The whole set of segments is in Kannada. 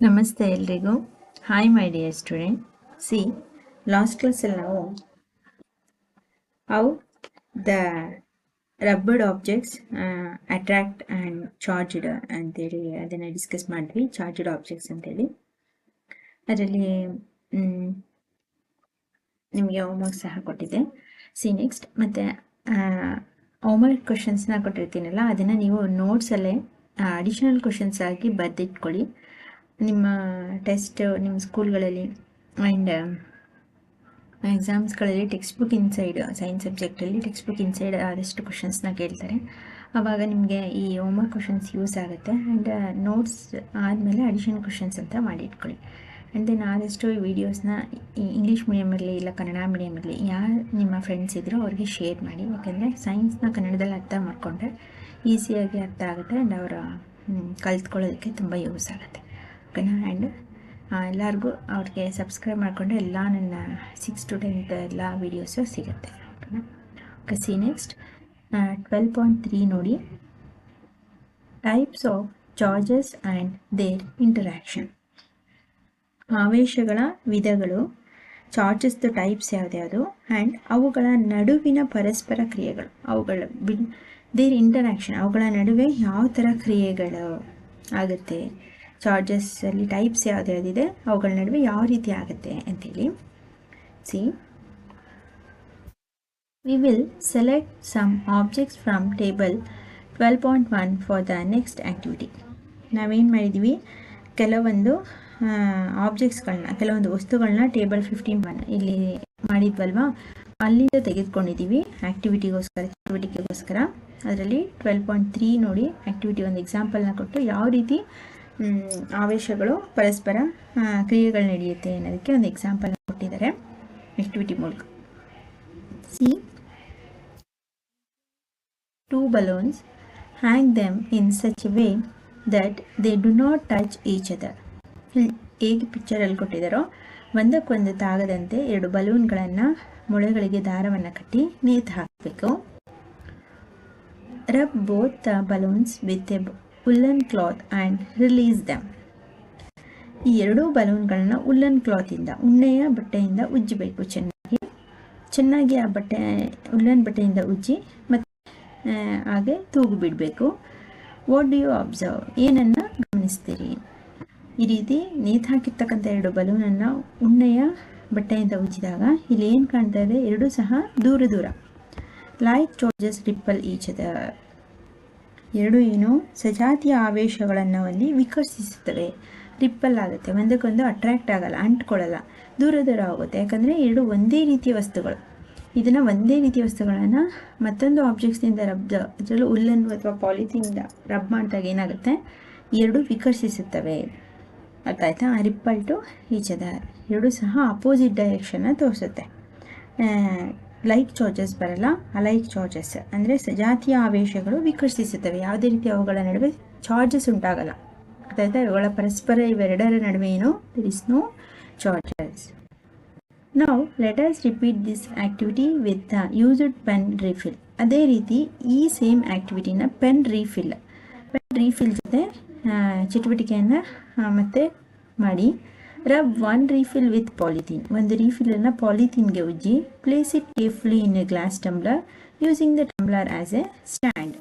ನಮಸ್ತೆ ಎಲ್ರಿಗೂ. Hi my dear student see last ಕ್ಲಾಸಲ್ಲಿ ನಾವು how the rubbed objects attract and charged ಅಂತೇಳಿ ಅದನ್ನು ಡಿಸ್ಕಸ್ ಮಾಡಿದ್ವಿ. ಚಾರ್ಜ್ಡ್ ಆಬ್ಜೆಕ್ಟ್ಸ್ ಅಂತೇಳಿ. ಅದರಲ್ಲಿ ನಿಮಗೆ ಹೋಮ್ವರ್ಕ್ ಸಹ ಕೊಟ್ಟಿದ್ದೆ. ಸಿ ನೆಕ್ಸ್ಟ್ ಮತ್ತು ಹೋಮ್ವರ್ಕ್ ಕ್ವಶನ್ಸ್ನ ಕೊಟ್ಟಿರ್ತೀನಲ್ಲ, ಅದನ್ನು ನೀವು ನೋಟ್ಸಲ್ಲೇ ಅಡಿಷನಲ್ ಕ್ವಶನ್ಸ್ ಆಗಿ ಬರೆದಿಟ್ಕೊಳ್ಳಿ. ನಿಮ್ಮ ಟೆಸ್ಟ್, ನಿಮ್ಮ ಸ್ಕೂಲ್ಗಳಲ್ಲಿ ಆ್ಯಂಡ್ ಎಕ್ಸಾಮ್ಸ್ಗಳಲ್ಲಿ ಟೆಕ್ಸ್ಟ್ ಬುಕ್ ಇನ್ಸೈಡ್ ಸೈನ್ಸ್ ಸಬ್ಜೆಕ್ಟಲ್ಲಿ ಟೆಕ್ಸ್ಟ್ ಬುಕ್ ಇನ್ಸೈಡ್ ಆದಷ್ಟು ಕ್ವಶನ್ಸ್ನ ಕೇಳ್ತಾರೆ. ಆವಾಗ ನಿಮಗೆ ಈ ಹೋಮ್ವರ್ಕ್ ಕ್ವಶನ್ಸ್ ಯೂಸ್ ಆಗುತ್ತೆ ಆ್ಯಂಡ್ ನೋಟ್ಸ್ ಆದಮೇಲೆ ಅಡಿಷನಲ್ ಕ್ವಶನ್ಸ್ ಅಂತ ಮಾಡಿ ಇಟ್ಕೊಳ್ಳಿ. ಆ್ಯಂಡ್ ದೆನ್ ಆದಷ್ಟು ಈ ವೀಡಿಯೋಸ್ನ ಇಂಗ್ಲೀಷ್ ಇರಲಿ ಇಲ್ಲ ಕನ್ನಡ ಮೀಡಿಯಮಲ್ಲಿ ಯಾರು ನಿಮ್ಮ ಫ್ರೆಂಡ್ಸ್ ಇದ್ದರೂ ಅವ್ರಿಗೆ ಶೇರ್ ಮಾಡಿ. ಯಾಕೆಂದರೆ ಸೈನ್ಸ್ನ ಕನ್ನಡದಲ್ಲಿ ಅರ್ಥ ಮಾಡಿಕೊಂಡ್ರೆ ಈಸಿಯಾಗಿ ಅರ್ಥ ಆಗುತ್ತೆ ಆ್ಯಂಡ್ ಅವರ ಕಲ್ತ್ಕೊಳ್ಳೋದಕ್ಕೆ ತುಂಬ ಯೂಸ್ ಆಗುತ್ತೆ. ಓಕೆನಾ ಆ್ಯಂಡ್ ಎಲ್ಲರಿಗೂ ಅವ್ರಿಗೆ ಸಬ್ಸ್ಕ್ರೈಬ್ ಮಾಡಿಕೊಂಡು ಎಲ್ಲ ನನ್ನ ಸಿಕ್ಸ್ ಟು ಟೆಂತ್ ಎಲ್ಲ ವೀಡಿಯೋಸು ಸಿಗುತ್ತೆ. Okay see next twelve point three ನೋಡಿ. Types of charges and their interaction ಆವೇಶಗಳ ವಿಧಗಳು ಚಾರ್ಜಸ್ದು ಟೈಪ್ಸ್ ಯಾವ್ದ್ಯಾವುದು ಆ್ಯಂಡ್ ಅವುಗಳ ನಡುವಿನ ಪರಸ್ಪರ ಕ್ರಿಯೆಗಳು. ಅವುಗಳ ಬಿ ದೇರ್ ಇಂಟರಾಕ್ಷನ್ ಅವುಗಳ ನಡುವೆ ಯಾವ ಥರ ಕ್ರಿಯೆಗಳು ಆಗುತ್ತೆ? ಚಾರ್ಜಸ್ಸಲ್ಲಿ ಟೈಪ್ಸ್ ಯಾವ್ದು ಯಾವುದಿದೆ, ಅವುಗಳ ನಡುವೆ ಯಾವ ರೀತಿ ಆಗುತ್ತೆ ಅಂತೇಳಿ see we will select some objects from table twelve point one for the next activity ನಾವೇನು ಮಾಡಿದ್ದೀವಿ ಕೆಲವೊಂದು ಆಬ್ಜೆಕ್ಟ್ಸ್ಗಳನ್ನ ಕೆಲವೊಂದು ವಸ್ತುಗಳನ್ನ ಟೇಬಲ್ ಫಿಫ್ಟೀನ್ ಒನ್ ಇಲ್ಲಿ ಮಾಡಿದ್ವಲ್ವಾ? ಅಲ್ಲಿಂದ ತೆಗೆದುಕೊಂಡಿದ್ದೀವಿ ಆ್ಯಕ್ಟಿವಿಟಿಗೋಸ್ಕರ ಆ್ಯಕ್ಟಿವಿಟಿಗೋಸ್ಕರ ಅದರಲ್ಲಿ ಟ್ವೆಲ್ ಪಾಯಿಂಟ್ ತ್ರೀ ನೋಡಿ ಆ್ಯಕ್ಟಿವಿಟಿ ಒಂದು ಎಕ್ಸಾಂಪಲ್ನ ಕೊಟ್ಟು ಯಾವ ರೀತಿ ಆವೇಶಗಳು, ಪರಸ್ಪರ ಕ್ರಿಯೆಗಳು ನಡೆಯುತ್ತೆ ಅನ್ನೋದಕ್ಕೆ ಒಂದು ಎಕ್ಸಾಂಪಲ್ ಕೊಟ್ಟಿದ್ದಾರೆ. ಆಕ್ಟಿವಿಟಿ ಮೂಲಕ see two balloons hang them in such way that they do not touch each other ಹೇಗೆ ಪಿಕ್ಚರಲ್ಲಿ ಕೊಟ್ಟಿದ್ದಾರೋ? ಒಂದಕ್ಕೊಂದು ತಾಗದಂತೆ ಎರಡು ಬಲೂನ್ಗಳನ್ನು ಮೊಳೆಗಳಿಗೆ ದಾರವನ್ನು ಕಟ್ಟಿ ನೇತು ಹಾಕಬೇಕು. Rub both balloons with a woollen cloth and release them. ಈ ಎರಡೂ ಬಲೂನ್ಗಳನ್ನ ಉಲ್ಲನ್ ಕ್ಲಾತಿಂದ, ಉಣ್ಣೆಯ ಬಟ್ಟೆಯಿಂದ ಉಜ್ಜಬೇಕು ಚೆನ್ನಾಗಿ. ಚೆನ್ನಾಗಿ ಆ ಬಟ್ಟೆ, ಉಲ್ಲನ್ ಬಟ್ಟೆಯಿಂದ ಉಜ್ಜಿ ಮತ್ತು ಹಾಗೆ ತೂಗು ಬಿಡಬೇಕು. ವಾಟ್ ಡು ಯು ಅಬ್ಸರ್ವ್ ಏನನ್ನು ಗಮನಿಸ್ತೀರಿ? ಈ ರೀತಿ ನೇತು ಹಾಕಿರ್ತಕ್ಕಂಥ ಎರಡು ಬಲೂನನ್ನು ಉಣ್ಣೆಯ ಬಟ್ಟೆಯಿಂದ ಉಜ್ಜಿದಾಗ ಇಲ್ಲಿ ಏನು ಕಾಣ್ತಾ ಇದೆ? ಎರಡೂ ಸಹ ದೂರ ದೂರ. ಲೈಕ್ ಚಾರ್ಜಸ್ ರಿಪ್ಪಲ್ ಈಚದ ಎರಡು ಏನು? ಸಜಾತಿಯ ಆವೇಶಗಳನ್ನು ಅಲ್ಲಿ ವಿಕಸಿಸುತ್ತವೆ ರಿಪ್ಪಲ್ ಆಗುತ್ತೆ. ಒಂದಕ್ಕೊಂದು ಅಟ್ರ್ಯಾಕ್ಟ್ ಆಗಲ್ಲ, ಅಂಟ್ಕೊಳ್ಳಲ್ಲ ದೂರ ದೂರ ಆಗುತ್ತೆ ಯಾಕಂದರೆ ಎರಡು ಒಂದೇ ರೀತಿಯ ವಸ್ತುಗಳು. ಇದನ್ನು ಒಂದೇ ರೀತಿಯ ವಸ್ತುಗಳನ್ನು ಮತ್ತೊಂದು ಆಬ್ಜೆಕ್ಟ್ಸ್ನಿಂದ ರಬ್ ಅದರಲ್ಲೂ ಉಲ್ಲನ್ ಅಥವಾ ಪಾಲಿಥೀನಿಂದ ರಬ್ ಮಾಡಿದಾಗ ಏನಾಗುತ್ತೆ? ಎರಡು ವಿಕರ್ಷಿಸುತ್ತವೆ. ಅರ್ಥ ಆಯ್ತಾ ರಿಪ್ಪಲ್ ಟು ಈಚದ. ಅದರ್ ಎರಡೂ ಸಹ ಅಪೋಸಿಟ್ ಡೈರೆಕ್ಷನ್ನ ತೋರಿಸುತ್ತೆ. ಲೈಕ್ ಚಾರ್ಜಸ್ ಬರಲ್ಲ, ಅಲೈಕ್ ಚಾರ್ಜಸ್. ಅಂದರೆ ಸಜಾತಿಯ ಆವೇಶಗಳು ವಿಕರ್ಷಿಸುತ್ತವೆ. ಯಾವುದೇ ರೀತಿ ಅವುಗಳ ನಡುವೆ ಚಾರ್ಜಸ್ ಉಂಟಾಗಲ್ಲ. ಅದಾಯ್ತಾ ಇವುಗಳ ಪರಸ್ಪರ ಇವೆರಡರ ನಡುವೆ ಏನು? ದರ್ ಇಸ್ ನೋ ಚಾರ್ಜಸ್ ನಾವು letters repeat this activity with the used pen refill ಅದೇ ರೀತಿ ಈ ಸೇಮ್ ಆ್ಯಕ್ಟಿವಿಟಿನ ಪೆನ್ ರೀಫಿಲ್ ಪೆನ್ ರೀಫಿಲ್ ಜೊತೆ ಚಟುವಟಿಕೆಯನ್ನು ಮತ್ತೆ ಮಾಡಿ. Rub one refill with polythene ಒಂದು ರೀಫಿಲನ್ನು ಪಾಲಿಥೀನ್ಗೆ ಉಜ್ಜಿ place it carefully in a glass tumbler using the tumbler as a stand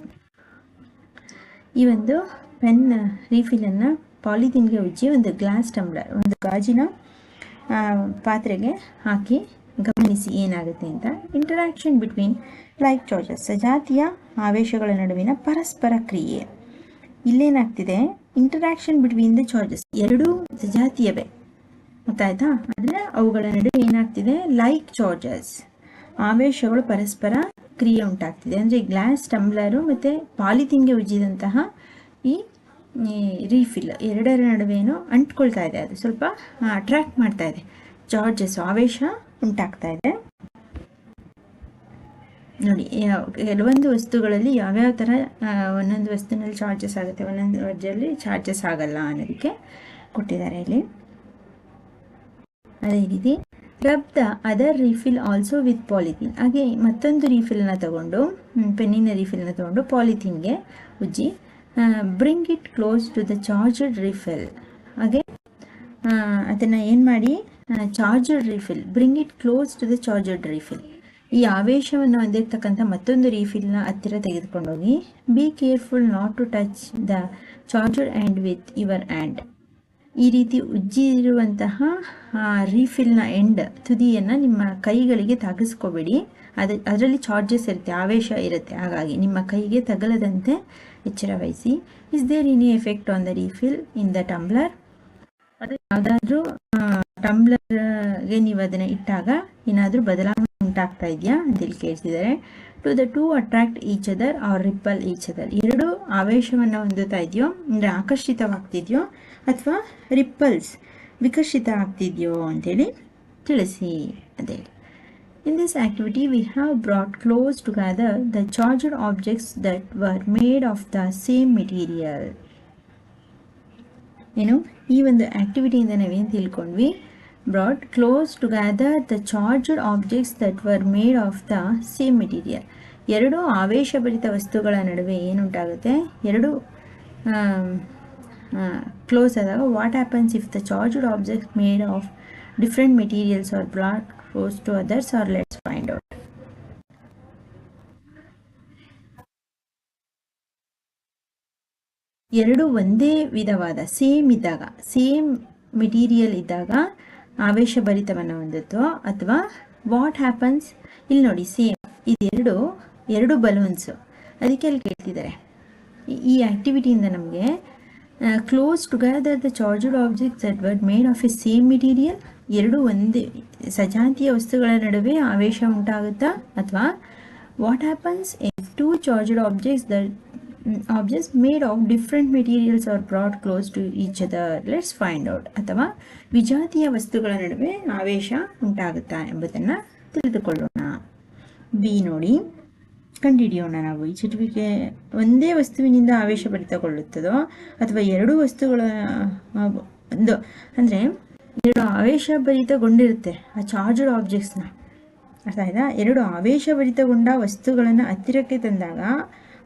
ಈ ಒಂದು ಪೆನ್ ರೀಫಿಲನ್ನು ಪಾಲಿಥೀನ್ಗೆ ಉಜ್ಜಿ ಒಂದು ಗ್ಲಾಸ್ ಟಂಬ್ಲರ್ ಒಂದು ಗಾಜಿನ ಪಾತ್ರೆಗೆ ಹಾಕಿ ಗಮನಿಸಿ ಏನಾಗುತ್ತೆ ಅಂತ. ಇಂಟರಾಕ್ಷನ್ ಬಿಟ್ವೀನ್ ಲೈಕ್ ಚಾರ್ಜಸ್ ಸಜಾತಿಯ ಆವೇಶಗಳ ನಡುವಿನ ಪರಸ್ಪರ ಕ್ರಿಯೆ. ಇಲ್ಲೇನಾಗ್ತಿದೆ? ಇಂಟರಾಕ್ಷನ್ ಬಿಟ್ವೀನ್ ದ ಚಾರ್ಜಸ್ ಎರಡೂ ಸಜಾತಿಯವೇ. ಗೊತ್ತಾಯ್ತಾ? ಅಂದರೆ ಅವುಗಳ ನಡುವೆ ಏನಾಗ್ತಿದೆ? ಲೈಕ್ ಚಾರ್ಜಸ್ ಆವೇಶಗಳು ಪರಸ್ಪರ ಕ್ರಿಯೆ ಉಂಟಾಗ್ತಿದೆ. ಅಂದರೆ ಗ್ಲಾಸ್ ಟಂಬ್ಲರು ಮತ್ತು ಪಾಲಿಥಿನ್ಗೆ ಉಜ್ಜಿದಂತಹ ಈ ರೀಫಿಲ್ ಎರಡರ ನಡುವೇನು ಅಂಟ್ಕೊಳ್ತಾ ಇದೆ. ಅದು ಸ್ವಲ್ಪ ಅಟ್ರಾಕ್ಟ್ ಮಾಡ್ತಾ ಇದೆ. ಚಾರ್ಜಸ್ ಆವೇಶ ಉಂಟಾಗ್ತಾ ಇದೆ. ನೋಡಿ ಕೆಲವೊಂದು ವಸ್ತುಗಳಲ್ಲಿ ಯಾವ್ಯಾವ ಥರ ಒಂದೊಂದು ವಸ್ತುನಲ್ಲಿ ಚಾರ್ಜಸ್ ಆಗುತ್ತೆ, ಒಂದೊಂದು ವಜ್ಜಲ್ಲಿ ಚಾರ್ಜಸ್ ಆಗಲ್ಲ ಅನ್ನೋದಕ್ಕೆ ಕೊಟ್ಟಿದ್ದಾರೆ ಇಲ್ಲಿ. ಅದೇ ರೀತಿ rub the other refill also with polythene ಹಾಗೆ ಮತ್ತೊಂದು ರೀಫಿಲ್ನ ತಗೊಂಡು ಪೆನ್ನಿನ ರೀಫಿಲ್ನ ತಗೊಂಡು ಪಾಲಿಥೀನ್ಗೆ ಉಜ್ಜಿ bring it close to the charged refill ಹಾಗೆ ಅದನ್ನು ಏನು ಮಾಡಿ charger refill bring it close to the charged refill ಈ ಆವೇಶವನ್ನು ಹೊಂದಿರತಕ್ಕಂಥ ಮತ್ತೊಂದು ರೀಫಿಲ್ನ ಹತ್ತಿರ ತೆಗೆದುಕೊಂಡೋಗಿ be careful not to touch the charger and with your and ಈ ರೀತಿ ಉಜ್ಜಿರುವಂತಹ ರೀಫಿಲ್ನ ಎಂಡ್ ತುದಿಯನ್ನು ನಿಮ್ಮ ಕೈಗಳಿಗೆ ತಾಗಿಸ್ಕೋಬೇಡಿ. ಅದು, ಅದರಲ್ಲಿ ಚಾರ್ಜಸ್ ಇರುತ್ತೆ, ಆವೇಶ ಇರುತ್ತೆ. ಹಾಗಾಗಿ ನಿಮ್ಮ ಕೈಗೆ ತಗಲದಂತೆ ಎಚ್ಚರ ವಹಿಸಿ. Is there any effect on the refill in the tumbler ಅದು ಯಾವುದಾದ್ರೂ ಟಂಬ್ಲರ್ಗೆ ನೀವು ಅದನ್ನು ಇಟ್ಟಾಗ ಏನಾದರೂ ಬದಲಾವಣೆ ಉಂಟಾಗ್ತಾ ಇದೆಯಾ ಅಂತೇಳಿ ಕೇಳ್ತಿದ್ದಾರೆ. To the two attract each other or repel each other ಎರಡು ಆವೇಶವನ್ನು ಹೊಂದುತ್ತಾ ಇದೆಯೋ, ಅಂದರೆ ಆಕರ್ಷಿತವಾಗ್ತಿದೆಯೋ ಅಥವಾ ರಿಪ್ಪಲ್ಸ್ ವಿಕರ್ಷಿತ ಆಗ್ತಿದೆಯೋ ಅಂತೇಳಿ ತಿಳಿಸಿ ಅದೇ in this activity we have brought close together the charged objects that were made of the same material ಏನು? ಈ ಒಂದು ಆ್ಯಕ್ಟಿವಿಟಿಯಿಂದ ನಾವೇನು ತಿಳ್ಕೊಂಡ್ವಿ? Brought close together the charged objects that were made of the same material ಎರಡು ಆವೇಶಭರಿತ ವಸ್ತುಗಳ ನಡುವೆ ಏನುಂಟಾಗುತ್ತೆ? ಎರಡು ಕ್ಲೋಸ್ ಆದಾಗ what happens if the charged object made of different materials are brought close to others or let's find out ಎರಡು ಒಂದೇ ವಿಧವಾದ ಸೇಮ್ ಇದ್ದಾಗ ಸೇಮ್ ಮೆಟೀರಿಯಲ್ ಇದ್ದಾಗ ಆವೇಶಭರಿತವನ್ನು ಹೊಂದುತ್ತೋ ಅಥವಾ ವಾಟ್ ಹ್ಯಾಪನ್ಸ್ ಇಲ್ಲಿ ನೋಡಿ ಸೇಮ್ ಇದೆರಡು, ಎರಡು ಬಲೂನ್ಸು ಅದಕ್ಕೆ ಅಲ್ಲಿ ಕೇಳ್ತಿದ್ದಾರೆ. ಈ- ಆ್ಯಕ್ಟಿವಿಟಿಯಿಂದ ನಮಗೆ close together the charged objects that made of a same material ಎರಡು ಒಂದೇ, ಸಜಾತಿಯ ವಸ್ತುಗಳ ನಡುವೆ ಆವೇಶ ಉಂಟಾಗುತ್ತಾ ಅಥವಾ what happens if two charged objects that objects made of different materials are brought close to each other let's find out ಅಥವಾ ವಿಜಾತಿಯ ವಸ್ತುಗಳ ನಡುವೆ ಆವೇಶ ಉಂಟಾಗುತ್ತಾ ಎಂಬುದನ್ನು ತಿಳಿದುಕೊಳ್ಳೋಣ. ಬಿ ನೋಡಿ. ಕಂಡುಹಿಡಿಯೋಣ ನಾವು. ಈ ಚಟುವಿಕೆ ಒಂದೇ ವಸ್ತುವಿನಿಂದ ಆವೇಶಭರಿತಗೊಳ್ಳುತ್ತದೋ ಅಥವಾ ಎರಡು ವಸ್ತುಗಳ, ಒಂದು, ಅಂದರೆ ಎರಡು ಆವೇಶಭರಿತಗೊಂಡಿರುತ್ತೆ ಆ ಚಾರ್ಜ್ಡ್ ಆಬ್ಜೆಕ್ಟ್ಸ್ನ ಅರ್ಥ ಆಯ್ತಾ? ಎರಡು ಆವೇಶಭರಿತಗೊಂಡ ವಸ್ತುಗಳನ್ನು ಹತ್ತಿರಕ್ಕೆ ತಂದಾಗ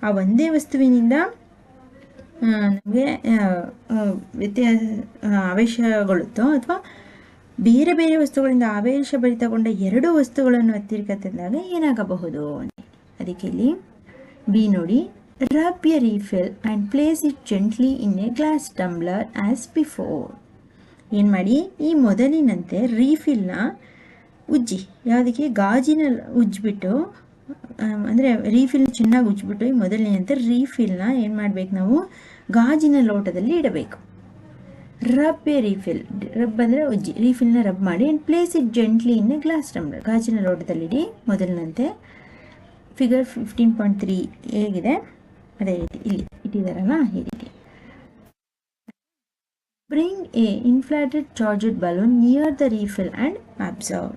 ಆ ಒಂದೇ ವಸ್ತುವಿನಿಂದ ನಮಗೆ ವ್ಯತ್ಯಾಸ ಆವೇಶಗೊಳ್ಳುತ್ತೋ ಅಥವಾ ಬೇರೆ ಬೇರೆ ವಸ್ತುಗಳಿಂದ ಆವೇಶ ಆವೇಶಭರಿತಗೊಂಡ ಎರಡು ವಸ್ತುಗಳನ್ನು ಹತ್ತಿರಕ್ಕೆ ತಂದಾಗ ಏನಾಗಬಹುದು? ಅದಕ್ಕೆ ಇಲ್ಲಿ ಬಿ ನೋಡಿ. Rub a refill and place it gently in a glass tumbler as before ಏನು ಮಾಡಿ? ಈ ಮೊದಲಿನಂತೆ ರೀಫಿಲ್ನ ಉಜ್ಜಿ. ಯಾವುದಕ್ಕೆ? ಗಾಜಿನ ಉಜ್ಜಿಬಿಟ್ಟು ಅಂದರೆ ರೀಫಿಲ್ ಚೆನ್ನಾಗಿ ಉಜ್ಜಿಬಿಟ್ಟು ಈ ಅಂತ ರೀಫಿಲ್ನ ಏನು ಮಾಡಬೇಕು ನಾವು? ಗಾಜಿನ ಲೋಟದಲ್ಲಿ ಇಡಬೇಕು. ರಬ್ ಎ ರೀಫಿಲ್ ರಬ್ ಅಂದರೆ ಉಜ್ಜಿ ರೀಫಿಲ್ನ ರಬ್ ಮಾಡಿ and place it gently in glass tumbler ಗಾಜಿನ ಲೋಟದಲ್ಲಿ ಇಡಿ ಮೊದಲಿನಂತೆ. ಫಿಗರ್ ಫಿಫ್ಟೀನ್ ಪಾಯಿಂಟ್ ತ್ರೀ ಹೇಗಿದೆ? ಅದೇ ರೀತಿ ಇಲ್ಲಿ ಇಟ್ಟಿದ್ದಾರಲ್ಲ ಈ ರೀತಿ. Bring a inflated charged balloon near the refill and observe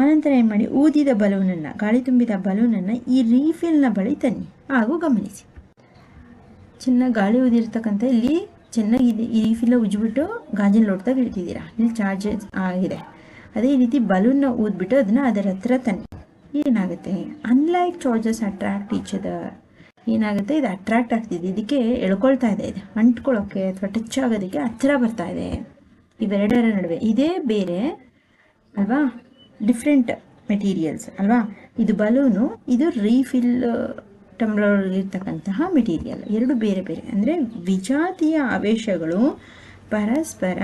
ಆನಂತರ ಏನು ಮಾಡಿ? ಊದಿದ ಬಲೂನನ್ನು, ಗಾಳಿ ತುಂಬಿದ ಬಲೂನನ್ನು ಈ ರೀಫಿಲ್ನ ಬಳಿ ತನ್ನಿ. ಹಾಗೂ ಗಮನಿಸಿ. ಚೆನ್ನಾಗಿ ಗಾಳಿ ಊದಿರ್ತಕ್ಕಂಥ ಇಲ್ಲಿ ಚೆನ್ನಾಗಿ ಈ ರೀಫಿಲ್ಲ ಉಜ್ಬಿಟ್ಟು ಗಾಜಿನ ಲೋಟದಾಗ ಇಡ್ತಿದ್ದೀರಾ ಇಲ್ಲಿ ಚಾರ್ಜಸ್ ಆಗಿದೆ. ಅದೇ ರೀತಿ ಬಲೂನ್ನ ಊದ್ಬಿಟ್ಟು ಅದನ್ನು ಅದರ ಹತ್ರ ತನ್ನಿ. ಏನಾಗುತ್ತೆ? Unlike charges attract each other ಏನಾಗುತ್ತೆ? ಇದು ಅಟ್ರಾಕ್ಟ್ ಆಗ್ತಿದೆ. ಇದಕ್ಕೆ ಎಳ್ಕೊಳ್ತಾ ಇದೆ. ಇದು ಅಂಟ್ಕೊಳ್ಳೋಕ್ಕೆ ಅಥವಾ ಟಚ್ ಆಗೋದಕ್ಕೆ ಹತ್ತಿರ ಬರ್ತಾ ಇದೆ. ಇವೆರಡರ ನಡುವೆ. ಇದೇ ಬೇರೆ, ಅಲ್ವಾ? ಡಿಫ್ರೆಂಟ್ ಮೆಟೀರಿಯಲ್ಸ್ ಅಲ್ವಾ? ಇದು ಬಲೂನು, ಇದು ರೀಫಿಲ್ ಟಂಬ್ಲರ್ ಇರ್ತಕ್ಕಂತಹ ಮೆಟೀರಿಯಲ್ ಎರಡು ಬೇರೆ ಬೇರೆ. ಅಂದರೆ ವಿಜಾತಿಯ ಆವೇಶಗಳು ಪರಸ್ಪರ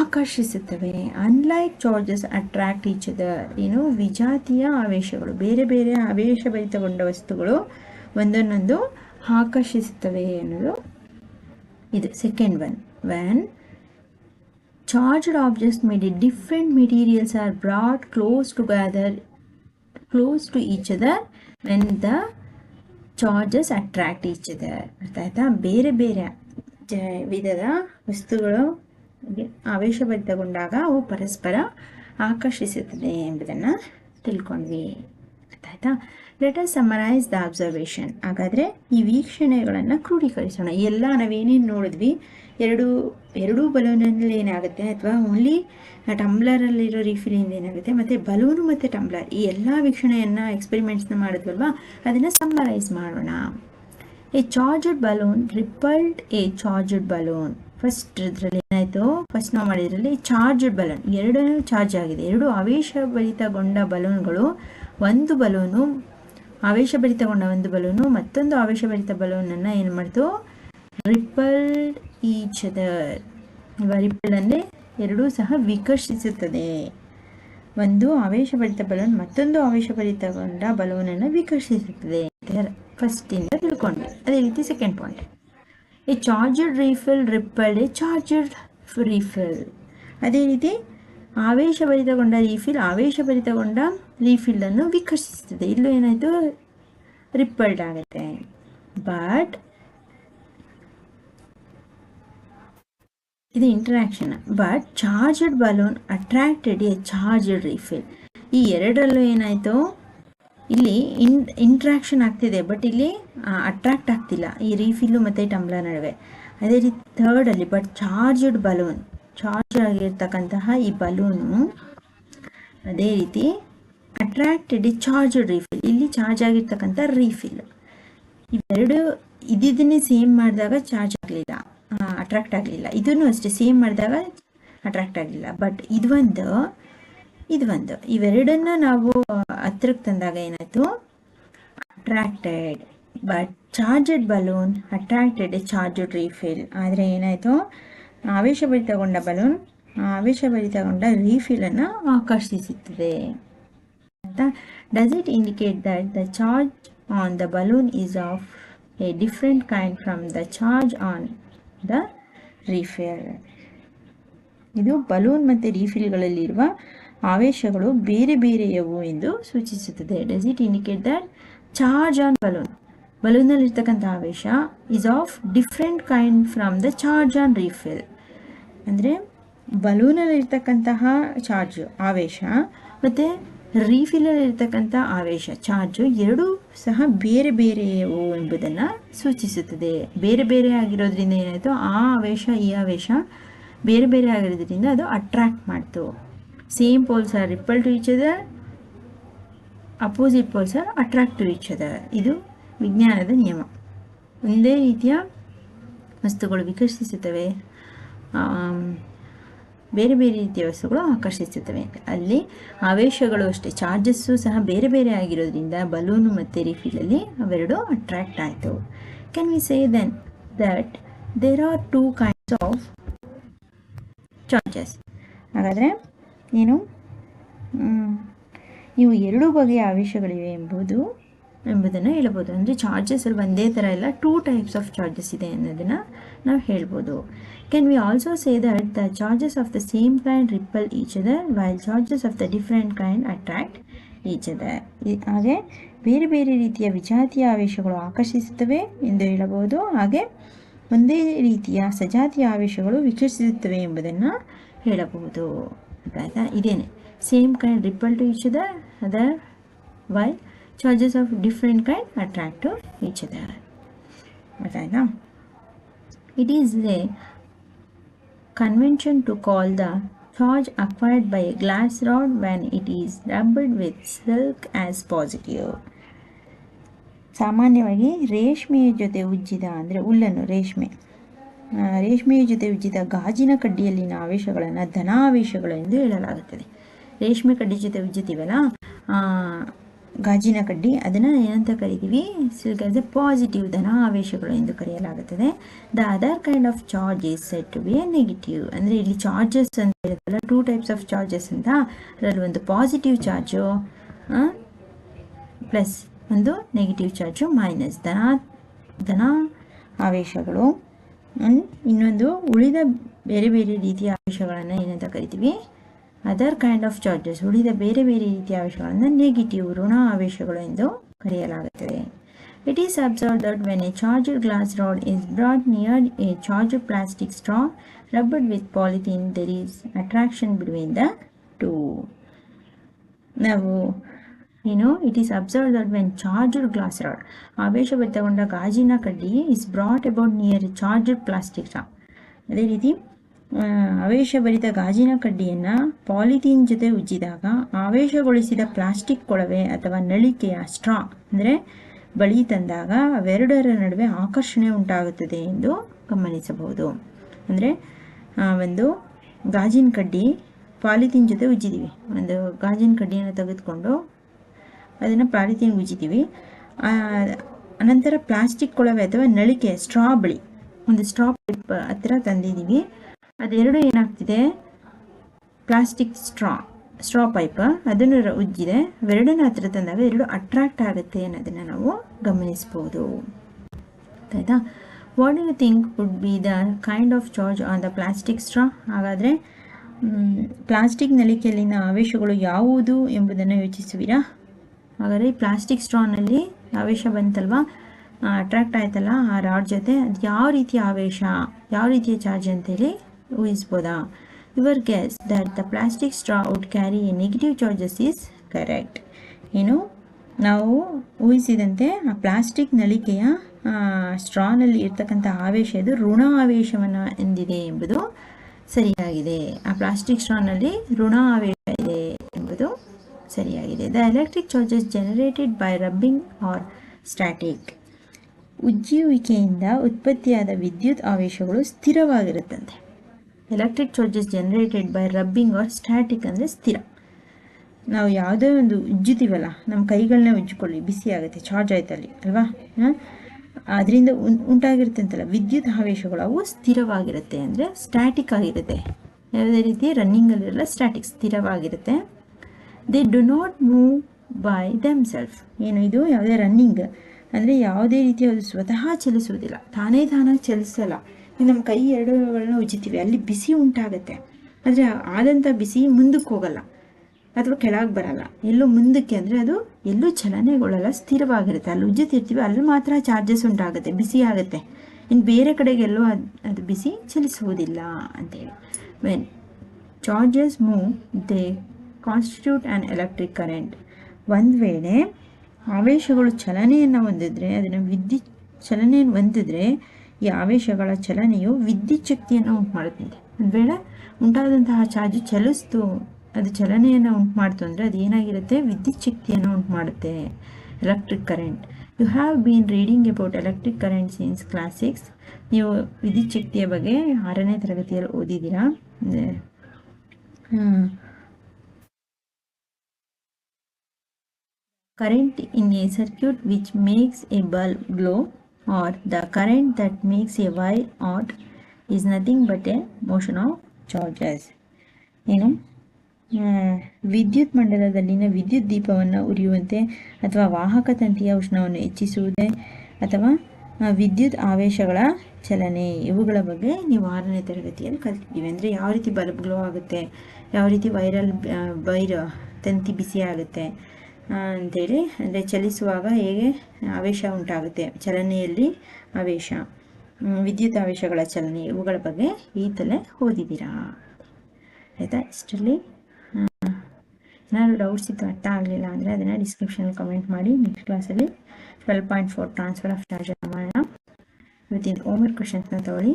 ಆಕರ್ಷಿಸುತ್ತವೆ. Unlike charges attract each other ಏನು ವಿಜಾತಿಯ ಆವೇಶಗಳು, ಬೇರೆ ಬೇರೆ ಆವೇಶಭರಿತಗೊಂಡ ವಸ್ತುಗಳು ಒಂದನ್ನೊಂದು ಆಕರ್ಷಿಸುತ್ತವೆ ಅನ್ನೋದು ಇದು second one when charged objects made of different materials are brought close together close to each other when the charges attract each other ಅರ್ಥ ಆಯ್ತಾ ಬೇರೆ ಬೇರೆ ವಿಧದ ವಸ್ತುಗಳು ಆವೇಶಭರಿತಗೊಂಡಾಗ ಅವು ಪರಸ್ಪರ ಆಕರ್ಷಿಸುತ್ತದೆ ಎಂಬುದನ್ನು ತಿಳ್ಕೊಂಡ್ವಿ ಅರ್ಥ ಆಯ್ತಾ let us summarise the observation ಹಾಗಾದರೆ ಈ ವೀಕ್ಷಣೆಗಳನ್ನು ಕ್ರೋಢೀಕರಿಸೋಣ ಎಲ್ಲ ನಾವೇನೇನು ನೋಡಿದ್ವಿ ಎರಡು, ಎರಡೂ ಬಲೂನಲ್ಲಿ ಏನಾಗುತ್ತೆ ಅಥವಾ ಓನ್ಲಿ ಟಂಬ್ಲರಲ್ಲಿರೋ ರೀಫಿಲಿಂದ ಏನಾಗುತ್ತೆ ಮತ್ತು ಬಲೂನು ಮತ್ತು ಟಂಬ್ಲರ್ ಈ ಎಲ್ಲ ವೀಕ್ಷಣೆಯನ್ನು ಎಕ್ಸ್ಪೆರಿಮೆಂಟ್ಸ್ನ ಮಾಡಿದ್ವಲ್ವಾ? ಅದನ್ನು ಸಮ್ಮರೈಸ್ ಮಾಡೋಣ. A charged balloon repelled a charged balloon first ಇದರಲ್ಲಿ ಏನಾಯಿತು? ಫಸ್ಟ್ ನಾವು ಮಾಡಿದ್ರಲ್ಲಿ ಚಾರ್ಜಡ್ ಬಲೂನ್ ಎರಡನ್ನೂ ಚಾರ್ಜ್ ಆಗಿದೆ. ಎರಡು ಆವೇಶಭರಿತಗೊಂಡ ಬಲೂನ್ಗಳು ಒಂದು ಬಲೂನು ಆವೇಶಭರಿತಗೊಂಡ ಒಂದು ಬಲೂನು ಮತ್ತೊಂದು ಆವೇಶಭರಿತ ಬಲೂನನ್ನು ಏನು ಮಾಡ್ತು? ರಿಪಲ್ಡ್ ಈಚ್ ಅದರ್ ರಿಪಲ್ಡ್ ಅಂದರೆ ಎರಡೂ ಸಹ ವಿಕರ್ಷಿಸುತ್ತದೆ. ಒಂದು ಆವೇಶಭರಿತ ಬಲೂನ್ ಮತ್ತೊಂದು ಆವೇಶಭರಿತಗೊಂಡ ಬಲೂನನ್ನು ವಿಕರ್ಷಿಸುತ್ತದೆ. ಫಸ್ಟಿಂದ ತಿಳ್ಕೊಂಡೆ ಅದೇ ರೀತಿ second point a charged refill repelled a charged refill ಅದೇ ರೀತಿ ಆವೇಶಭರಿತಗೊಂಡ ರೀಫಿಲ್ ಆವೇಶಭರಿತಗೊಂಡ ರೀಫಿಲ್ಲನ್ನು ವಿಕರ್ಷಿಸುತ್ತದೆ. ಇಲ್ಲೂ ಏನಾಯಿತು? ರಿಪಲ್ಡ್ ಆಗುತ್ತೆ. ಬಟ್ ಇದು interaction but charged balloon attracted a charged refill ಈ ಎರಡರಲ್ಲೂ ಏನಾಯಿತು? ಇಲ್ಲಿ ಇನ್ ಇಂಟ್ರಾಕ್ಷನ್ ಆಗ್ತಿದೆ ಬಟ್ ಇಲ್ಲಿ ಅಟ್ರಾಕ್ಟ್ ಆಗ್ತಿಲ್ಲ. ಈ ರೀಫಿಲ್ಲು ಮತ್ತು ಟಂಬ್ಲರ್ ನಡುವೆ. ಅದೇ ರೀತಿ ಥರ್ಡಲ್ಲಿ ಬಟ್ ಚಾರ್ಜಡ್ ಬಲೂನ್ ಚಾರ್ಜ್ ಆಗಿರ್ತಕ್ಕಂತಹ ಈ ಬಲೂನು ಅದೇ ರೀತಿ ಅಟ್ರಾಕ್ಟೆಡ್ ಚಾರ್ಜಡ್ ರೀಫಿಲ್ ಇಲ್ಲಿ ಚಾರ್ಜ್ ಆಗಿರ್ತಕ್ಕಂಥ ರೀಫಿಲ್ ಇವೆರಡು ಇದಿದ್ದನ್ನೇ ಸೇಮ್ ಮಾಡಿದಾಗ ಚಾರ್ಜ್ ಆಗಲಿಲ್ಲ. ಅಟ್ರಾಕ್ಟ್ ಆಗಲಿಲ್ಲ. ಇದನ್ನು ಅಷ್ಟೇ ಸೇಮ್ ಮಾಡಿದಾಗ ಅಟ್ರಾಕ್ಟ್ ಆಗಲಿಲ್ಲ. ಬಟ್ ಇದು ಒಂದು ಇದು ಒಂದು. ಇವೆರಡನ್ನ ನಾವು ಹತ್ರಕ್ಕೆ ತಂದಾಗ ಏನಾಯಿತು? Attracted but charged balloon attracted charged refill ಆದರೆ ಏನಾಯಿತು? ತಗೊಂಡ ಬಲೂನ್ ಆವೇಶಭರಿತಗೊಂಡ ರೀಫಿಲನ್ನು ಆಕರ್ಷಿಸುತ್ತದೆ ಅಂತ. Does it indicate that the charge on the balloon is of a different kind from the charge on the refill ಇದು ಬಲೂನ್ ಮತ್ತು ರೀಫಿಲ್ಗಳಲ್ಲಿರುವ ಆವೇಶಗಳು ಬೇರೆ ಬೇರೆಯವು ಎಂದು ಸೂಚಿಸುತ್ತದೆ. Does it indicate that charge on balloon ಬಲೂನಲ್ಲಿರ್ತಕ್ಕಂಥ ಆವೇಶ is of different kind from the charge on refill ಅಂದರೆ ಬಲೂನಲ್ಲಿರ್ತಕ್ಕಂತಹ ಚಾರ್ಜ್ ಆವೇಶ, ಮತ್ತು ರೀಫಿಲಲ್ಲಿರ್ತಕ್ಕಂಥ ಆವೇಶ ಚಾರ್ಜು ಎರಡೂ ಸಹ ಬೇರೆ ಬೇರೆಯವು ಎಂಬುದನ್ನು ಸೂಚಿಸುತ್ತದೆ. ಬೇರೆ ಬೇರೆ ಆಗಿರೋದ್ರಿಂದ ಏನಾಯಿತು? ಆ ಆವೇಶ, ಈ ಆವೇಶ ಬೇರೆ ಬೇರೆ ಆಗಿರೋದ್ರಿಂದ ಅದು ಅಟ್ರಾಕ್ಟ್ ಮಾಡ್ತು. Same poles are repel to each other opposite poles are attract to each other ಇದು ವಿಜ್ಞಾನದ ನಿಯಮ. ಒಂದೇ ರೀತಿಯ ವಸ್ತುಗಳು ವಿಕರ್ಷಿಸುತ್ತವೆ ಬೇರೆ ಬೇರೆ ರೀತಿಯ ವಸ್ತುಗಳು ಆಕರ್ಷಿಸುತ್ತವೆ. ಅಲ್ಲಿ ಆವೇಶಗಳು ಅಷ್ಟೇ. ಚಾರ್ಜಸ್ಸು ಸಹ ಬೇರೆ ಬೇರೆ ಆಗಿರೋದ್ರಿಂದ ಬಲೂನು ಮತ್ತು ರೀಫಿಲಲ್ಲಿ ಅವೆರಡು ಅಟ್ರಾಕ್ಟ್ ಆಯಿತು. Can we say then that there are two kinds of charges ಹಾಗಾದರೆ ಏನು? ನೀವು ಎರಡು ಬಗೆಯ ಆವೇಶಗಳಿವೆ ಎಂಬುದು ಎಂಬುದನ್ನು ಹೇಳ್ಬೋದು. ಅಂದರೆ ಚಾರ್ಜಸಲ್ಲಿ ಒಂದೇ ಥರ ಇಲ್ಲ ಟೂ ಟೈಪ್ಸ್ ಆಫ್ ಚಾರ್ಜಸ್ ಇದೆ ಅನ್ನೋದನ್ನು ನಾವು ಹೇಳ್ಬೋದು. Can we also say that the charges of the same kind repel each other while charges of the different kind attract each other ಹಾಗೆ ಬೇರೆ ಬೇರೆ ರೀತಿಯ ವಿಜಾತಿಯ ಆವೇಶಗಳು ಆಕರ್ಷಿಸುತ್ತವೆ ಎಂದು ಹೇಳಬಹುದು. ಹಾಗೆ ಒಂದೇ ರೀತಿಯ ಸಜಾತಿಯ ಆವೇಶಗಳು ವಿಕಸಿಸುತ್ತವೆ ಎಂಬುದನ್ನು ಹೇಳಬಹುದು. ಆಯಿತಾ? ಇದೇನೆ. Same kind repel to each other other why charges of different kind attract to each other. ಗೊತ್ತಾಯ್ತಾ it is a convention to call the charge acquired by a glass rod when it is rubbed with silk as positive. ಸಾಮಾನ್ಯವಾಗಿ ರೇಷ್ಮೆಯ ಜೊತೆ ಉಜ್ಜಿದ ಅಂದರೆ ಹುಲ್ಲನ್ನು ರೇಷ್ಮೆ. ರೇಷ್ಮೆಯ ಜೊತೆ ಉಜ್ಜಿದ ಗಾಜಿನ ಕಡ್ಡಿಯಲ್ಲಿನ ಆವೇಶಗಳನ್ನು ಧನಾವೇಶಗಳು ಎಂದು ಹೇಳಲಾಗುತ್ತದೆ. ರೇಷ್ಮೆ ಕಡ್ಡಿ ಜೊತೆ ಉಜ್ಜುತ್ತೀವಲ್ಲ? ಗಾಜಿನ ಕಡ್ಡಿ, ಅದನ್ನು ಏನಂತ ಕರಿತೀವಿ? ಸಿಲ್ಕ್ ಪಾಸಿಟಿವ್ ಧನ ಆವೇಶಗಳು ಎಂದು ಕರೆಯಲಾಗುತ್ತದೆ. The other kind of charge is set to be negative ಅಂದರೆ ಇಲ್ಲಿ ಚಾರ್ಜಸ್ ಅಂತ ಹೇಳಿದಲ್ಲ ಟೂ ಟೈಪ್ಸ್ ಆಫ್ ಚಾರ್ಜಸ್ ಅಂತ. ಅದರಲ್ಲಿ ಒಂದು ಪಾಸಿಟಿವ್ ಚಾರ್ಜು ಪ್ಲಸ್ ಒಂದು ನೆಗೆಟಿವ್ ಚಾರ್ಜು ಮೈನಸ್ ಧನ ಧನ ಆವೇಶಗಳು. ಇನ್ನೊಂದು ಉಳಿದ ಬೇರೆ ಬೇರೆ ರೀತಿಯ ಆವೇಶಗಳನ್ನು ಏನಂತ ಕರಿತೀವಿ? ಅದರ್ ಕೈಂಡ್ ಆಫ್ ಚಾರ್ಜಸ್ ಉಳಿದ ಬೇರೆ ಬೇರೆ ರೀತಿಯ ಆವೇಶಗಳನ್ನು ನೆಗೆಟಿವ್ ಋಣ ಆವೇಶಗಳು ಎಂದು ಕರೆಯಲಾಗುತ್ತದೆ. It is observe that when a charger glass rod is brought near a charger plastic straw rubbed with polythene there is attraction between the two ನಾವು ಏನು it is observe that when charger glass rod ಆವೇಶಭರಿತಗೊಂಡ ಗಾಜಿನ ಕಡ್ಡಿ is brought about near a charger plastic straw ಅದೇ ರೀತಿ ಆವೇಶಭರಿತ ಗಾಜಿನ ಕಡ್ಡಿಯನ್ನು ಪಾಲಿಥೀನ್ ಜೊತೆ ಉಜ್ಜಿದಾಗ ಆವೇಶಗೊಳಿಸಿದ ಪ್ಲಾಸ್ಟಿಕ್ ಕೊಳವೆ ಅಥವಾ ನಳಿಕೆಯ ಸ್ಟ್ರಾ ಅಂದರೆ ಬಳಿ ತಂದಾಗ ಅವೆರಡರ ನಡುವೆ ಆಕರ್ಷಣೆ ಉಂಟಾಗುತ್ತದೆ ಎಂದು ಗಮನಿಸಬಹುದು. ಅಂದರೆ ಒಂದು ಗಾಜಿನ ಕಡ್ಡಿ ಪಾಲಿಥೀನ್ ಜೊತೆ ಉಜ್ಜಿದ್ದೀವಿ ಒಂದು ಗಾಜಿನ ಕಡ್ಡಿಯನ್ನು ತೆಗೆದುಕೊಂಡು ಅದನ್ನು ಪಾಲಿಥೀನ್ ಉಜ್ಜಿದ್ದೀವಿ ಅನಂತರ ಪ್ಲಾಸ್ಟಿಕ್ ಕೊಳವೆ ಅಥವಾ ನಳಿಕೆ ಸ್ಟ್ರಾ ಬಳಿ, ಒಂದು ಸ್ಟ್ರಾ ಹತ್ತಿರ ತಂದಿದ್ದೀವಿ ಅದೆರಡು ಏನಾಗ್ತಿದೆ? ಪ್ಲಾಸ್ಟಿಕ್ ಸ್ಟ್ರಾ ಸ್ಟ್ರಾ ಪೈಪ್, ಅದನ್ನು ಉಜ್ಜಿದೆ. ಅವೆರಡನ್ನ ಹತ್ರ ತಂದಾಗ ಎರಡು ಅಟ್ರಾಕ್ಟ್ ಆಗುತ್ತೆ ಅನ್ನೋದನ್ನು ನಾವು ಗಮನಿಸ್ಬೋದು. ಆಯಿತಾ? What you think would be the kind of charge on the plastic straw ಹಾಗಾದರೆ ಪ್ಲಾಸ್ಟಿಕ್ ನಲಿಕೆಯಲ್ಲಿನ ಆವೇಶಗಳು ಯಾವುದು ಎಂಬುದನ್ನು ಯೋಚಿಸುವಿರಾ? ಹಾಗಾದರೆ, ಈ ಪ್ಲಾಸ್ಟಿಕ್ ಸ್ಟ್ರಾನಲ್ಲಿ ಆವೇಶ ಬಂತಲ್ವಾ? ಅಟ್ರಾಕ್ಟ್ ಆಯ್ತಲ್ಲ ಆ ರಾಡ್ ಜೊತೆ. ಅದು ಯಾವ ರೀತಿಯ ಆವೇಶ, ಯಾವ ರೀತಿಯ ಚಾರ್ಜ್ ಅಂತೇಳಿ ಊಹಿಸ್ಬೋದಾ? Your guess that the plastic straw would carry a negative charges is correct. ಏನು? ನಾವು ಊಹಿಸಿದಂತೆ ಆ ಪ್ಲಾಸ್ಟಿಕ್ ನಳಿಕೆಯ ಸ್ಟ್ರಾನಲ್ಲಿ ಇರ್ತಕ್ಕಂಥ ಆವೇಶ ಇದು ಋಣ ಆವೇಶವನ್ನು ಎಂದಿದೆ ಎಂಬುದು ಸರಿಯಾಗಿದೆ. ಆ ಪ್ಲಾಸ್ಟಿಕ್ ಸ್ಟ್ರಾನಲ್ಲಿ ಋಣ ಆವೇಶ ಇದೆ ಎಂಬುದು ಸರಿಯಾಗಿದೆ. The electric charges generated by rubbing are static. ಉಜ್ಜೀವಿಕೆಯಿಂದ ಉತ್ಪತ್ತಿಯಾದ ವಿದ್ಯುತ್ ಆವೇಶಗಳು ಸ್ಥಿರವಾಗಿರುತ್ತಂತೆ. Electric charges generated by rubbing are static ಅಂದರೆ ಸ್ಥಿರ. ನಾವು ಯಾವುದೇ ಒಂದು ಉಜ್ಜುತ್ತೀವಲ್ಲ, ನಮ್ಮ ಕೈಗಳನ್ನ ಉಜ್ಜಿಕೊಳ್ಳಿ, ಬಿಸಿ ಆಗುತ್ತೆ ಚಾರ್ಜ್ ಆಯ್ತಲ್ಲಿ, ಅಲ್ವಾ? ಅದರಿಂದ ಉಂಟಾಗಿರ್ತಂತಲ್ಲ, ವಿದ್ಯುತ್ ಆವೇಶಗಳು ಅವು ಸ್ಥಿರವಾಗಿರುತ್ತೆ ಅಂದರೆ ಸ್ಟ್ಯಾಟಿಕ್ ಆಗಿರುತ್ತೆ. ಯಾವುದೇ ರೀತಿ ರನ್ನಿಂಗಲ್ಲಿರಲ್ಲ static ಸ್ಥಿರವಾಗಿರುತ್ತೆ. They do not move by themselves ಏನು ಇದು? ಯಾವುದೇ ರನ್ನಿಂಗ್ ಅಂದರೆ ಯಾವುದೇ ರೀತಿ ಅದು ಸ್ವತಃ ಚಲಿಸುವುದಿಲ್ಲ. ತಾನೇ ತಾನಾಗಿ ಚಲಿಸಲ್ಲ. ನಮ್ಮ ಕೈ ಎರಡುಗಳನ್ನ ಉಜ್ಜಿತೀವಿ. ಅಲ್ಲಿ ಬಿಸಿ ಉಂಟಾಗುತ್ತೆ. ಆದರೆ ಆದಂಥ ಬಿಸಿ ಮುಂದಕ್ಕೆ ಹೋಗಲ್ಲ. ಅಥವಾ ಕೆಳಗೆ ಬರಲ್ಲ. ಎಲ್ಲೂ ಮುಂದಕ್ಕೆ ಅಂದರೆ ಅದು ಎಲ್ಲೂ ಚಲನೆಗೊಳ್ಳಲ್ಲ, ಸ್ಥಿರವಾಗಿರುತ್ತೆ. ಅಲ್ಲಿ ಉಜ್ಜುತ್ತಿರ್ತೀವಿ, ಅಲ್ಲಿ ಮಾತ್ರ ಚಾರ್ಜಸ್ ಉಂಟಾಗುತ್ತೆ, ಬಿಸಿ ಆಗುತ್ತೆ. ಇನ್ನು ಬೇರೆ ಕಡೆಗೆಲ್ಲೂ ಅದು ಅದು ಬಿಸಿ ಚಲಿಸುವುದಿಲ್ಲ ಅಂತೇಳಿ. When charges move they constitute an electric current ಒಂದು ವೇಳೆ ಆವೇಶಗಳು ಚಲನೆಯನ್ನು ಹೊಂದಿದ್ರೆ, ಅದನ್ನು ವಿದ್ಯುತ್ ಚಲನೆಯನ್ನು ಹೊಂದಿದ್ರೆ ಈ ಆವೇಶಗಳ ಚಲನೆಯು ವಿದ್ಯುತ್ ಶಕ್ತಿಯನ್ನು ಉಂಟು ಮಾಡುತ್ತದೆ ಒಂದು ವೇಳೆ ಉಂಟಾದಂತಹ ಚಾರ್ಜ್ ಚಲಿಸ್ತು, ಅದು ಚಲನೆಯನ್ನು ಉಂಟು ಮಾಡ್ತು ಅಂದರೆ ಅದು ಏನಾಗಿರುತ್ತೆ? ವಿದ್ಯುತ್ ಶಕ್ತಿಯನ್ನು ಉಂಟು ಮಾಡುತ್ತೆ electric current you have been reading about electric current since class six ನೀವು ವಿದ್ಯುತ್ ಶಕ್ತಿಯ ಬಗ್ಗೆ ಆರನೇ ತರಗತಿಯಲ್ಲಿ ಓದಿದ್ದೀರಾ? Current in a circuit which makes a bulb glow. Or the current that makes a wire hot is nothing but a motion of charges. ಏನು ಆ, ವಿದ್ಯುತ್ ಮಂಡಲದಲ್ಲಿನ ವಿದ್ಯುತ್ ದೀಪವನ್ನು ಉರಿಯುವಂತೆ ಅಥವಾ ವಾಹಕ ತಂತಿಯ ಉಷ್ಣವನ್ನು ಹೆಚ್ಚಿಸುವುದೇ ಅಥವಾ ವಿದ್ಯುತ್ ಆವೇಶಗಳ ಚಲನೆ ಇವುಗಳ ಬಗ್ಗೆ ನೀವು ಆರನೇ ತರಗತಿಯಲ್ಲಿ ಕಲ್ತಿದ್ದೀವಿ. ಅಂದರೆ ಯಾವ ರೀತಿ ಬಲ್ಬ್ ಗ್ಲೋ ಆಗುತ್ತೆ ಯಾವ ರೀತಿ ವೈರಲ್ ವೈರ್ ತಂತಿ ಬಿಸಿ ಆಗುತ್ತೆ ಆ, ಅಂತೇಳಿ ಅಂದರೆ ಚಲಿಸುವಾಗ ಹೇಗೆ ಆವೇಶ ಉಂಟಾಗುತ್ತೆ. ಚಲನೆಯಲ್ಲಿ ಆವೇಶ. ವಿದ್ಯುತ್ ಆವೇಶಗಳ ಚಲನೆ ಇವುಗಳ ಬಗ್ಗೆ ಈ ತಲೆ ಓದಿದ್ದೀರಾ? ಆಯಿತಾ? ಇಷ್ಟರಲ್ಲಿ ಏನಾದರೂ ಡೌಟ್ಸ್ ಇತ್ತು ಅರ್ಥ ಆಗಲಿಲ್ಲ ಅಂದರೆ ಅದನ್ನು ಡಿಸ್ಕ್ರಿಪ್ಷನ್ ಕಮೆಂಟ್ ಮಾಡಿ ನೆಕ್ಸ್ಟ್ ಕ್ಲಾಸಲ್ಲಿ twelve point four transfer of charge ಮಾಡೋಣ. ಇವತ್ತಿನ ಹೋಮ್ವರ್ಕ್ ಕ್ವಶನ್ಸ್ನ ತಗೊಳ್ಳಿ.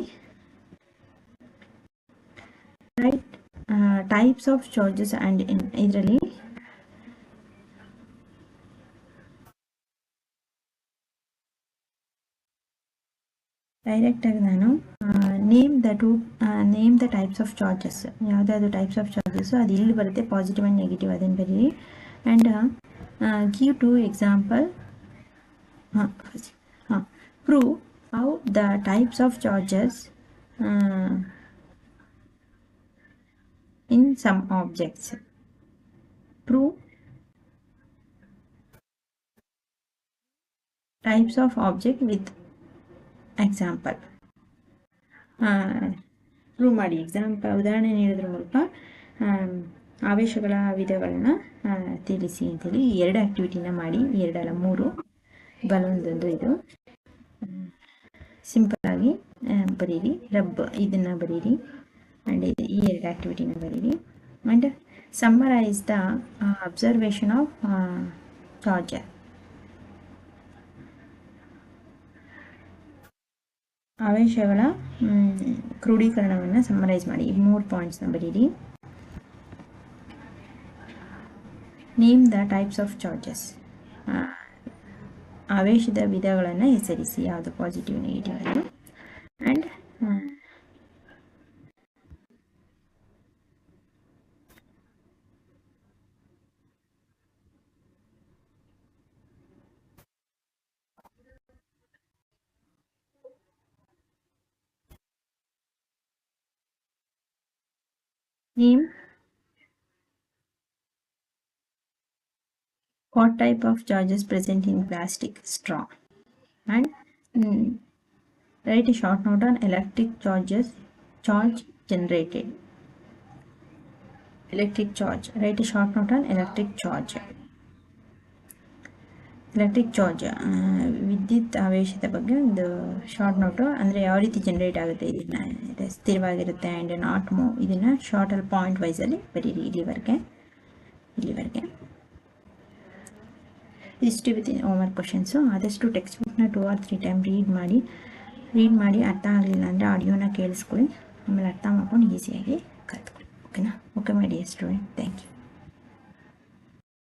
Write types of charges and ಇದರಲ್ಲಿ ಡೈರೆಕ್ಟಾಗಿ ನಾನು name the to name the types of charges ಯಾವುದಾದ್ರು ಟೈಪ್ಸ್ ಆಫ್ ಚಾರ್ಜಸ್ ಅದು ಇಲ್ಲಿ ಬರುತ್ತೆ? ಪಾಸಿಟಿವ್ ಆ್ಯಂಡ್ ನೆಗೆಟಿವ್ ಅದನ್ನು ಬರೀರಿ. ಆ್ಯಂಡ್ ಗಿವ್ ಟು ಎಕ್ಸಾಂಪಲ್ ಹಾಂ ಹಾಂ prove how the types of charges in some objects prove types of object with example prove ಮಾಡಿ ಎಕ್ಸಾಂಪಲ್ ಉದಾಹರಣೆ ನೀಡೋದ್ರ ಮೂಲಕ ಆವೇಶಗಳ ವಿಧಗಳನ್ನ ತಿಳಿಸಿ ಅಂತೇಳಿ ಎರಡು ಆ್ಯಕ್ಟಿವಿಟಿನ ಮಾಡಿ ಎರಡಲ್ಲ ಮೂರು. ಬಲೊಂದೊಂದು ಇದು. ಸಿಂಪಲ್ ಆಗಿ ಬರೀರಿ. ರಬ್ ಇದನ್ನು ಬರೀರಿ. ಆ್ಯಂಡ್ ಈ ಎರಡು ಆ್ಯಕ್ಟಿವಿಟಿನ ಬರೀರಿ. And summarise the observation of charger ಆವೇಶಗಳ ಕ್ರೋಢೀಕರಣವನ್ನು ಸಮ್ಮರೈಸ್ ಮಾಡಿ. ಈ ಮೂರು ಪಾಯಿಂಟ್ಸ್ನ ಬರೀರಿ. Name the types of charges ಆವೇಶದ ವಿಧಗಳನ್ನು ಹೆಸರಿಸಿ, ಯಾವುದು ಪಾಸಿಟಿವ್ ನೆಗೆಟಿವ್ ಅಂತ and name what type of charges present in plastic straw? And mm, write a short note on electric charges charge generated. Electric charge. Write a short note on electric charge electric charge ವಿದ್ಯುತ್ ಆವೇಶದ ಬಗ್ಗೆ ಒಂದು ಶಾರ್ಟ್ ನೋಟು ಅಂದರೆ ಯಾವ ರೀತಿ ಜನರೇಟ್ ಆಗುತ್ತೆ, ಇದನ್ನು, ಇದು ಸ್ಥಿರವಾಗಿರುತ್ತೆ ಆ್ಯಂಡ್ ನಾಟ್ ಮೂವ್ ಇದನ್ನು ಶಾರ್ಟಲ್ಲಿ ಪಾಯಿಂಟ್ ವೈಸಲ್ಲಿ ಬರೀರಿ, ಇಲ್ಲಿವರೆಗೆ ಇಲ್ಲಿವರೆಗೆ. ಇಷ್ಟು ವಿತ್ ಹೋಮ್ವರ್ಕ್ ಕ್ವಶನ್ಸು ಆದಷ್ಟು ಟೆಕ್ಸ್ಟ್ ಬುಕ್ನ two or three time read ಮಾಡಿ ರೀಡ್ ಮಾಡಿ ಅರ್ಥ ಆಗಲಿಲ್ಲ ಅಂದರೆ ಆಡಿಯೋನ ಕೇಳಿಸ್ಕೊಳ್ಳಿ. ಆಮೇಲೆ ಅರ್ಥ ಮಾಡ್ಕೊಂಡು ಈಸಿಯಾಗಿ ಕಲ್ತ್ಕೊಳ್ಳಿ. ಓಕೆನಾ okay my dear student thank you